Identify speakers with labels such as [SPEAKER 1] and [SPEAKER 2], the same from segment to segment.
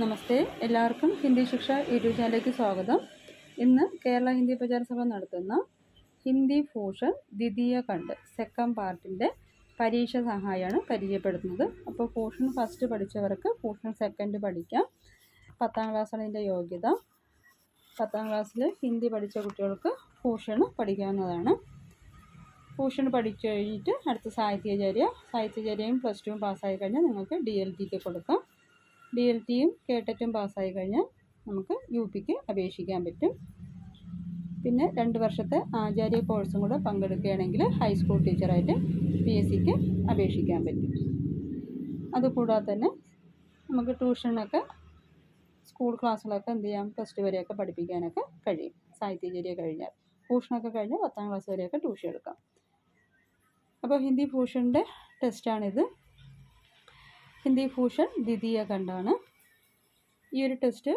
[SPEAKER 1] നമസ്തേ. എല്ലാവർക്കും ഹിന്ദി ശിക്ഷ യൂട്യൂബ് ചാനലിലേക്ക് സ്വാഗതം. ഇന്ന് കേരള ഹിന്ദി പ്രചാര സഭ നടത്തുന്ന ഹിന്ദി ഭൂഷൺ ദ്വിതീയ കണ്ട് സെക്കൻഡ് പാർട്ടിന്റെ പരീക്ഷ സഹായമാണ് പരിചയപ്പെടുത്തുന്നത്. അപ്പോൾ ഭൂഷൺ ഫസ്റ്റ് പഠിച്ചവർക്ക് ഭൂഷൺ സെക്കൻഡ് പഠിക്കാം. പത്താം ക്ലാസ്സാണ് ഇതിന്റെ യോഗ്യത. പത്താം ക്ലാസ്സിൽ ഹിന്ദി പഠിച്ച കുട്ടികൾക്ക് ഭൂഷൺ പഠിക്കാവുന്നതാണ്. ഭൂഷൺ പഠിച്ചു കഴിഞ്ഞിട്ട് അടുത്ത സാഹിത്യചര്യ സാഹിത്യചര്യയും പ്ലസ് ടുവും പാസ്സായി കഴിഞ്ഞാൽ നിങ്ങൾക്ക് ഡി എൽ ടിക്ക് കൊടുക്കാം. ഡി എൽ ടിയും കേട്ടറ്റും പാസ്സായി കഴിഞ്ഞാൽ നമുക്ക് യു പിക്ക് അപേക്ഷിക്കാൻ പറ്റും. പിന്നെ രണ്ട് വർഷത്തെ ആചാര്യ കോഴ്സും കൂടെ പങ്കെടുക്കുകയാണെങ്കിൽ ഹൈസ്കൂൾ ടീച്ചറായിട്ട് പി എസ് സിക്ക് അപേക്ഷിക്കാൻ പറ്റും. അതുകൂടാതെ തന്നെ നമുക്ക് ട്യൂഷനൊക്കെ സ്കൂൾ ക്ലാസ്സുകളൊക്കെ എന്ത് ചെയ്യാം? പ്ലസ് ടു വരെയൊക്കെ പഠിപ്പിക്കാനൊക്കെ കഴിയും. സാഹിത്യചര്യ കഴിഞ്ഞാൽ. ട്യൂഷനൊക്കെ കഴിഞ്ഞാൽ പത്താം ക്ലാസ് വരെയൊക്കെ ട്യൂഷൻ എടുക്കാം. അപ്പോൾ ഹിന്ദി ഭൂഷണിന്റെ ടെസ്റ്റാണിത് ഹിന്ദി ഭൂഷൺ ദ്വിതീയ ഖണ്ഡമാണ് ഈ ഒരു ടെസ്റ്റ്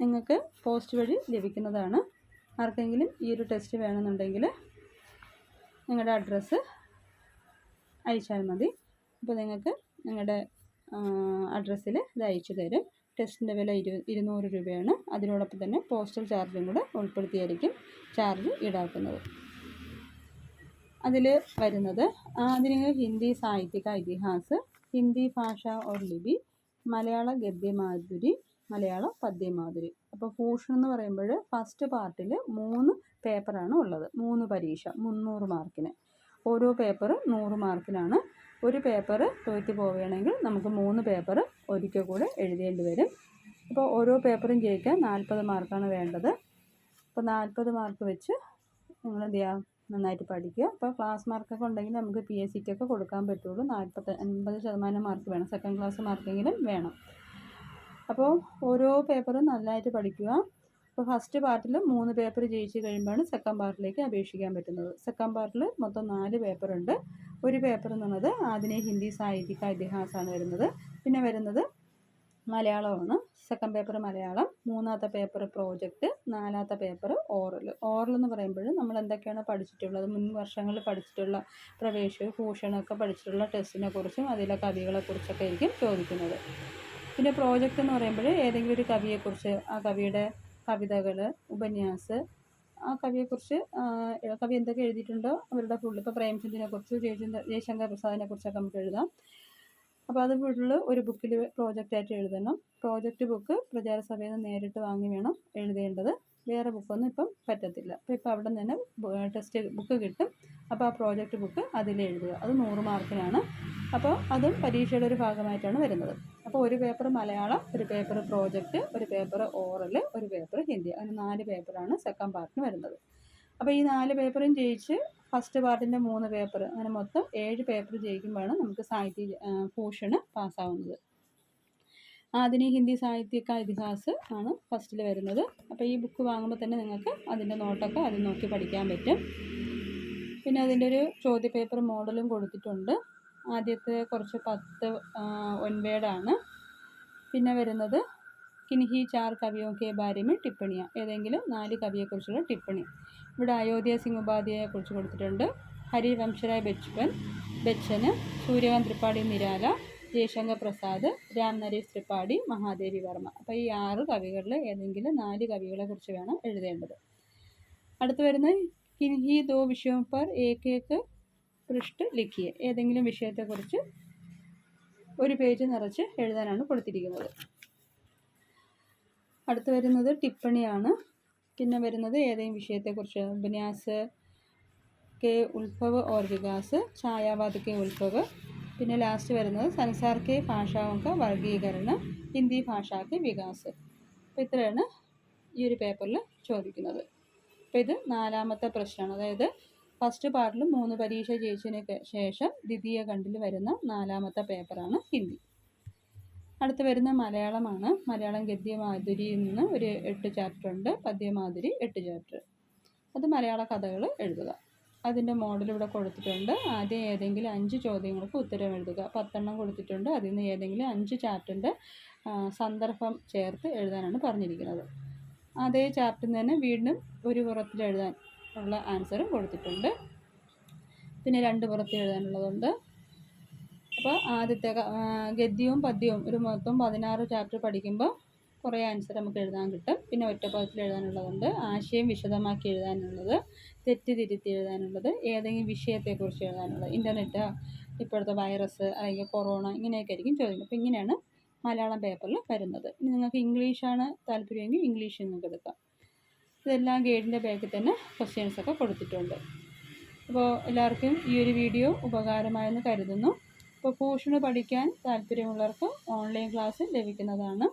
[SPEAKER 1] നിങ്ങൾക്ക് പോസ്റ്റ് വഴി ലഭിക്കുന്നതാണ്. ആർക്കെങ്കിലും ഈ ഒരു ടെസ്റ്റ് വേണമെന്നുണ്ടെങ്കിൽ നിങ്ങളുടെ അഡ്രസ്സ് അയച്ചാൽ മതി. അപ്പോൾ നിങ്ങൾക്ക് നിങ്ങളുടെ അഡ്രസ്സിൽ ഇത് അയച്ചു തരും. ടെസ്റ്റിന്റെ വില ഇരു ഇരുന്നൂറ് രൂപയാണ്. അതിനോടൊപ്പം തന്നെ പോസ്റ്റൽ ചാർജും കൂടെ ഉൾപ്പെടുത്തിയായിരിക്കും ചാർജ് ഈടാക്കുന്നത്. അതിൽ വരുന്നത് ആധുനിക ഹിന്ദി സാഹിത്യക ഇതിഹാസ് ഹിന്ദി ഭാഷ ഓർ ലിപി മലയാള ഗദ്യമാധുരി മലയാള പദ്യമാധുരി. അപ്പോൾ ഭൂഷൺ എന്ന് പറയുമ്പോൾ ഫസ്റ്റ് പാർട്ടിൽ മൂന്ന് പേപ്പറാണ് ഉള്ളത്. മൂന്ന് പരീക്ഷ മുന്നൂറ് മാർക്കിന് ഓരോ പേപ്പർ നൂറ് മാർക്കിനാണ് ഒരു പേപ്പർ തോറ്റ് പോവുകയാണെങ്കിൽ നമുക്ക് മൂന്ന് പേപ്പർ ഒരിക്കൽ കൂടെ എഴുതേണ്ടി വരും. അപ്പോൾ ഓരോ പേപ്പറും ജയിക്കാൻ നാൽപ്പത് മാർക്കാണ് വേണ്ടത്. അപ്പോൾ നാൽപ്പത് മാർക്ക് വെച്ച് നിങ്ങൾ എന്ത് ചെയ്യുക നന്നായിട്ട് പഠിക്കുക. അപ്പോൾ ക്ലാസ് മാർക്കൊക്കെ ഉണ്ടെങ്കിൽ നമുക്ക് പി എസ് സിക്കൊക്കെ കൊടുക്കാൻ പറ്റുള്ളൂ. നാൽപ്പത്തി അൻപത് ശതമാനം മാർക്ക് വേണം. സെക്കൻഡ് ക്ലാസ് മാർക്കെങ്കിലും വേണം. അപ്പോൾ ഓരോ പേപ്പറും നന്നായിട്ട് പഠിക്കുക. അപ്പോൾ ഫസ്റ്റ് പാർട്ടിൽ മൂന്ന് പേപ്പർ ജയിച്ച് കഴിയുമ്പോഴാണ് സെക്കൻഡ് പാർട്ടിലേക്ക് അപേക്ഷിക്കാൻ പറ്റുന്നത്. സെക്കൻഡ് പാർട്ടിൽ മൊത്തം നാല് പേപ്പറുണ്ട് ഒരു പേപ്പർ എന്ന് പറയുന്നത് ആധുനിക ഹിന്ദി സാഹിത്യ ഇതിഹാസമാണ് വരുന്നത്. പിന്നെ വരുന്നത് മലയാളമാണ്. സെക്കൻഡ് പേപ്പർ മലയാളം മൂന്നാമത്തെ പേപ്പർ പ്രോജക്റ്റ് നാലാമത്തെ പേപ്പർ ഓറൽ ഓറൽ എന്ന് പറയുമ്പോൾ നമ്മൾ എന്തൊക്കെയാണ് പഠിച്ചിട്ടുള്ളത്? മുൻ വർഷങ്ങളിൽ പഠിച്ചിട്ടുള്ള പ്രവേശവും ഭൂഷണമൊക്കെ പഠിച്ചിട്ടുള്ള ടെസ്റ്റിനെ കുറിച്ചും അതിലെ കവികളെ കുറിച്ചൊക്കെ ആയിരിക്കും ചോദിക്കുന്നത്. പിന്നെ പ്രോജക്റ്റ് എന്ന് പറയുമ്പോൾ ഏതെങ്കിലും ഒരു കവിയെക്കുറിച്ച് ആ കവിയുടെ കവിതകൾ ഉപന്യാസ് ആ കവിയെക്കുറിച്ച് കവി എന്തൊക്കെ എഴുതിയിട്ടുണ്ടോ? അവരുടെ ഫുള്ള് ഇപ്പോൾ പ്രേംചന്ദിനെ കുറിച്ച് ജയചന്ദ്ര ജയശങ്കർ പ്രസാദിനെ കുറിച്ചൊക്കെ നമുക്ക് എഴുതാം. അപ്പോൾ അത് ഫുള്ള് ഒരു ബുക്കിൽ പ്രോജക്റ്റായിട്ട് എഴുതണം. പ്രോജക്റ്റ് ബുക്ക് പ്രചാരസഭയിൽ നിന്ന് നേരിട്ട് വാങ്ങി വേണം എഴുതേണ്ടത്. വേറെ ബുക്കൊന്നും ഇപ്പം പറ്റത്തില്ല. അപ്പോൾ ഇപ്പോൾ അവിടെ നിന്ന് തന്നെ ടെസ്റ്റ് ബുക്ക് കിട്ടും. അപ്പോൾ ആ പ്രോജക്റ്റ് ബുക്ക് അതിൽ എഴുതുക. അത് നൂറ് മാർക്കിനാണ് അപ്പോൾ അതും പരീക്ഷയുടെ ഒരു ഭാഗമായിട്ടാണ് വരുന്നത്. അപ്പോൾ ഒരു പേപ്പർ മലയാളം ഒരു പേപ്പർ പ്രോജക്റ്റ് ഒരു പേപ്പർ ഓറൽ ഒരു പേപ്പർ ഹിന്ദി. അങ്ങനെ നാല് പേപ്പറാണ് സെക്കൻഡ് പാർട്ടിന് വരുന്നത്. അപ്പോൾ ഈ നാല് പേപ്പറും ജയിച്ച് ഫസ്റ്റ് പാർട്ടിന്റെ മൂന്ന് പേപ്പർ അങ്ങനെ മൊത്തം ഏഴ് പേപ്പർ ജയിക്കുമ്പോഴാണ് നമുക്ക് സാഹിത്യ ഭൂഷണ് പാസ്സാവുന്നത്. ആധുനിക ഹിന്ദി സാഹിത്യക ഇതിഹാസ് ആണ് ഫസ്റ്റിൽ വരുന്നത്. അപ്പോൾ ഈ ബുക്ക് വാങ്ങുമ്പോൾ തന്നെ നിങ്ങൾക്ക് അതിന്റെ നോട്ടൊക്കെ അത് നോക്കി പഠിക്കാൻ പറ്റും. പിന്നെ അതിന്റെ ഒരു ചോദ്യപേപ്പർ മോഡലും കൊടുത്തിട്ടുണ്ട്. ആദ്യത്തെ കുറച്ച് പത്ത് ഒൻപേടാണ്. പിന്നെ വരുന്നത് കിൻഹി ചാർ കവിയോ കെ ബാരിമേ ടിപ്പണിയ. ഏതെങ്കിലും നാല് കവിയെക്കുറിച്ചുള്ള ടിപ്പണി. ഇവിടെ അയോധ്യ സിംഗ് ഉപാധ്യായെക്കുറിച്ച് കൊടുത്തിട്ടുണ്ട്. ഹരിവംശരായ് ബച്പൻ ബച്ചന് സൂര്യകാന്ത് ത്രിപാഠി നിരാല ജയശങ്കർ പ്രസാദ് രാം നരേഷ് ത്രിപാഠി മഹാദേവി വർമ്മ. അപ്പോൾ ഈ ആറ് കവികളിൽ ഏതെങ്കിലും നാല് കവികളെ കുറിച്ച് വേണം എഴുതേണ്ടത്. അടുത്ത് വരുന്നത് കിൻഹി ദോ വിഷയം പർ ഏക്കേക്ക് പൃഷ്ട് ലിഖിയെ. ഏതെങ്കിലും വിഷയത്തെക്കുറിച്ച് ഒരു പേജ് നിറച്ച് എഴുതാനാണ് കൊടുത്തിരിക്കുന്നത്. അടുത്ത് വരുന്നത് ടിപ്പണിയാണ്. പിന്നെ വരുന്നത് ഏതെങ്കിലും വിഷയത്തെക്കുറിച്ച്. ഉപന്യാസ് കെ ഉത്ഭവ് ഓർ വികാസ് ഛായാവാദ് കെ ഉത്ഭവ് പിന്നെ ലാസ്റ്റ് വരുന്നത് സൻസാർ കെ ഭാഷാവങ്ക വർഗീകരണം ഹിന്ദി ഭാഷാക്ക് വികാസ്. അപ്പോൾ ഇത്രയാണ് ഈ ഒരു പേപ്പറിൽ ചോദിക്കുന്നത്. അപ്പോൾ ഇത് നാലാമത്തെ പ്രശ്നമാണ്. അതായത് ഫസ്റ്റ് പാർട്ടിൽ മൂന്ന് പരീക്ഷ ജയിച്ചതിന് ശേഷം ദ്വിതീയ ഖണ്ഡിൽ വരുന്ന നാലാമത്തെ പേപ്പറാണ് ഹിന്ദി. അടുത്ത് വരുന്ന മലയാളമാണ്. മലയാളം ഗദ്യമാധുരിയിൽ നിന്ന് ഒരു എട്ട് ചാപ്റ്റർ ഉണ്ട്. പദ്യമാധുരി എട്ട് ചാപ്റ്റർ അത് മലയാള കഥകൾ എഴുതുക. അതിന്റെ മോഡൽ ഇവിടെ കൊടുത്തിട്ടുണ്ട്. ആദ്യം ഏതെങ്കിലും അഞ്ച് ചോദ്യങ്ങൾക്ക് ഉത്തരം എഴുതുക. പത്തെണ്ണം കൊടുത്തിട്ടുണ്ട്. അതിൽ നിന്ന് ഏതെങ്കിലും അഞ്ച് ചാപ്റ്ററിന്റെ സന്ദർഭം ചേർത്ത് എഴുതാനാണ് പറഞ്ഞിരിക്കുന്നത്. അതേ ചാപ്റ്ററിൽ തന്നെ വീണ്ടും ഒരു പുറത്തിൽ എഴുതാൻ ഉള്ള ആൻസറും കൊടുത്തിട്ടുണ്ട്. പിന്നെ രണ്ട് പുറത്ത് എഴുതാനുള്ളതുണ്ട്. അപ്പോൾ ആദ്യത്തെ ഗദ്യവും പദ്യവും ഒരു മൊത്തം പതിനാറ് ചാപ്റ്റർ പഠിക്കുമ്പോൾ കുറേ ആൻസർ നമുക്ക് എഴുതാൻ കിട്ടും. പിന്നെ ഒറ്റപ്പദത്തിൽ എഴുതാനുള്ളതുണ്ട്. ആശയം വിശദമാക്കി എഴുതാനുള്ളത് തെറ്റ് തിരുത്തി എഴുതാനുള്ളത് ഏതെങ്കിലും വിഷയത്തെക്കുറിച്ച് എഴുതാനുള്ളത് ഇന്റർനെറ്റ് ഇപ്പോഴത്തെ വൈറസ് അല്ലെങ്കിൽ കൊറോണ ഇങ്ങനെയൊക്കെ ആയിരിക്കും ചോദിക്കുന്നത് അപ്പോൾ ഇങ്ങനെയാണ് മലയാളം പേപ്പറിൽ വരുന്നത്. ഇനി നിങ്ങൾക്ക് ഇംഗ്ലീഷാണ് താല്പര്യമെങ്കിൽ ഇംഗ്ലീഷ് നിങ്ങൾക്ക് എടുക്കാം. ഇതെല്ലാം ഗൈഡിന്റെ ബാക്കിൽ തന്നെ ക്വസ്റ്റ്യൻസൊക്കെ കൊടുത്തിട്ടുണ്ട്. അപ്പോൾ എല്ലാവർക്കും ഈ ഒരു വീഡിയോ ഉപകാരമായെന്ന് കരുതുന്നു. പോഷന് പഠിക്കാൻ താല്പര്യമുള്ളവർക്ക് ഓൺലൈൻ ക്ലാസ് ലഭിക്കുന്നതാണ്.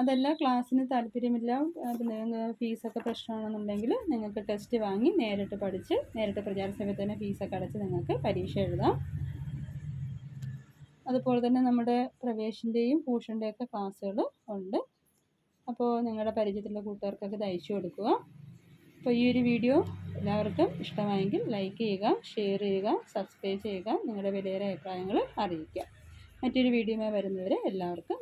[SPEAKER 1] അതല്ല ക്ലാസ്സിന് താല്പര്യമില്ല പിന്നെ ഫീസൊക്കെ പ്രശ്നമാണെന്നുണ്ടെങ്കിൽ നിങ്ങൾക്ക് ടെസ്റ്റ് വാങ്ങി നേരിട്ട് പഠിച്ച് നേരിട്ട് പ്രചാര സമയത്ത് തന്നെ ഫീസൊക്കെ അടച്ച് നിങ്ങൾക്ക് പരീക്ഷ എഴുതാം. അതുപോലെ തന്നെ നമ്മുടെ പ്രവേശിന്റെയും ഭൂഷന്റെയൊക്കെ ക്ലാസ്സുകൾ ഉണ്ട്. അപ്പോൾ നിങ്ങളുടെ പരിചയത്തിലുള്ള കൂട്ടുകാർക്കൊക്കെ ഇത് അയച്ചു കൊടുക്കുക. അപ്പോൾ ഈ ഒരു വീഡിയോ എല്ലാവർക്കും ഇഷ്ടമായെങ്കിൽ ലൈക്ക് ചെയ്യുക ഷെയർ ചെയ്യുക സബ്സ്ക്രൈബ് ചെയ്യുക നിങ്ങളുടെ വിലയേറെ അഭിപ്രായങ്ങൾ അറിയിക്കുക. മറ്റൊരു വീഡിയോയുമായി വരുന്നവരെ എല്ലാവർക്കും